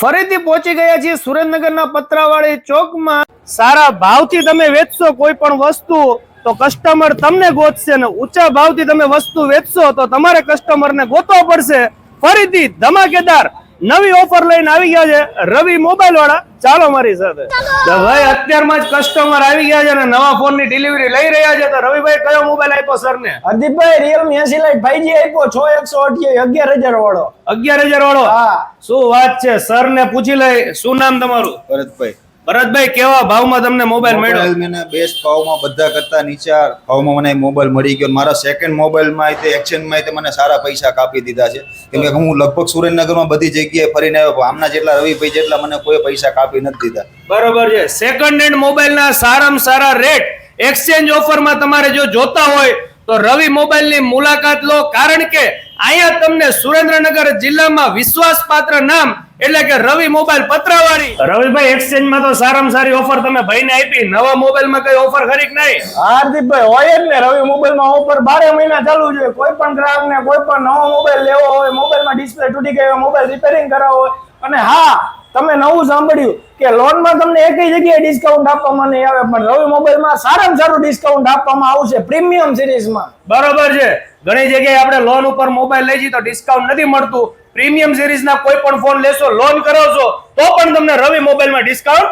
ફરીથી પહોંચી ગયા છીએ સુરેન્દ્રનગરના પતરાવાળી ચોકમાં. સારા ભાવથી તમે વેચશો કોઈ પણ વસ્તુ, તો કસ્ટમર તમને ગોતશે ને ઊંચા ભાવથી તમે વસ્તુ વેચશો, તો તમારે કસ્ટમરને ગોતવો પડશે. ફરીથી ધમાકેદાર નવી ઓફર લઈને આવી ગયા છે. રવિ મોબાઈલ વાળા ચાલો મારી સાથે. તો ભાઈ અત્યારમાં જ કસ્ટમર આવી ગયા છે અને નવા ફોનની ડિલિવરી લઈ રહ્યા છે. તો રવિભાઈ કયો મોબાઈલ આપ્યો સર ને? હરદીપભાઈ રિયલમી એસી લાઈટ ફાઈવ આપ્યો છો એકસો અઠ્યાવીસ અગિયાર હજાર વાળો. અગિયાર હજાર વાળો? હા. શું વાત છે? સર ને પૂછી લઈ. શું નામ તમારું? ભરતભાઈ. ભરતભાઈ કેવા ભાવમાં તમને મોબાઈલ મળ્યો? મને બેસ્ટ ભાવમાં બધા કરતા નીચા ભાવમાં મને મોબાઈલ મળી ગયો. મારા સેકન્ડ મોબાઈલમાં તે એક્સચેન્જમાં તે મને સારા પૈસા કાપી દીધા છે. કેમ કે હું લગભગ સુરેન્દ્રનગરમાં બધી જગ્યાએ ફરીને આવ્યો આમના જેટલા રવિભાઈ જેટલા મને કોઈ પૈસા કાપી નથી દીધા. બરોબર છે. સેકન્ડ હેન્ડ મોબાઈલના સારામાં સારા રેટ એક્સચેન્જ ઓફરમાં તમારે જો જોતા હોય તો રવિ મોબાઈલની મુલાકાત લો. કારણ કે અહીંયા તમને સુરેન્દ્રનગર જિલ્લામાં વિશ્વાસપાત્ર નામ એટલે કે રવિ મોબાઈલ પત્રાવાળી. રવિભાઈ એક્સચેન્જમાં તો સારામાં સારી ઓફર તમે ભાઈને આપી. નવા મોબાઈલમાં કઈ ઓફર ખરી નહીં? હાર્દિકભાઈ હોય જ ને રવિ મોબાઈલમાં ઓફર બારે મહિના ચાલુ જોઈએ કોઈ પણ ગ્રાહકને કોઈ પણ નવો મોબાઈલ લેવો હોય મોબાઈલમાં ડિસ્પ્લે તૂટી ગયો મોબાઈલ રિપેરિંગ કરાવવો હોય. અને હા તમે નવું સાંભળ્યું કે લોનમાં તમને એક જગ્યાએ ડિસ્કાઉન્ટ આપવામાં નહીં આવે, પણ રવિ મોબાઈલમાં સારામાં સારું ડિસ્કાઉન્ટ આપવામાં આવશે પ્રીમિયમ સિરીઝમાં બરોબર છે. ઘણી જગ્યાએ આપણે લોન ઉપર મોબાઈલ લઈ જઈએ તો ડિસ્કાઉન્ટ નથી મળતું. પ્રીમિયમ સિરીઝના કોઈ પણ ફોન લેશો લોન કરાવશો તો પણ તમને રવિ મોબાઈલમાં ડિસ્કાઉન્ટ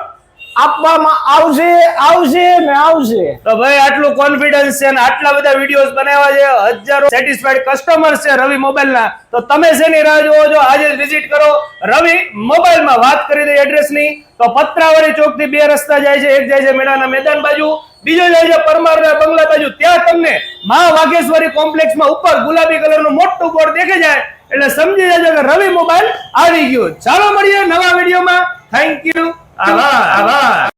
આપવામાં આવશે આવશે ને આવશે. તો ભાઈ, આટલું કોન્ફિડન્સ છે અને આટલા બધા વિડીયોઝ બનાવ્યા છે, હજારો સેટિસ્ફાઈડ કસ્ટમર છે રવિ મોબાઈલના. તો તમે શેની રાહ જોવો છો? આજે વિઝિટ કરો. રવિ મોબાઈલમાં વાત કરી દઈએ એડ્રેસની તો પત્રાવાળી ચોકથી બે રસ્તા જાય છે. એક જાય છે મેળાના મેદાન બાજુ, બીજો જાય છે પરમારના બંગલા બાજુ. ત્યાં તમને મા વાઘેશ્વરી કોમ્પ્લેક્સમાં ઉપર ગુલાબી કલરનું મોટું બોર્ડ દેખે જાય. એટલે સમજી જજો કે રવિ મોબાઈલ આવી ગયો. ચાલો મળીએ નવા વિડીયોમાં. Thank you 阿拉，阿拉。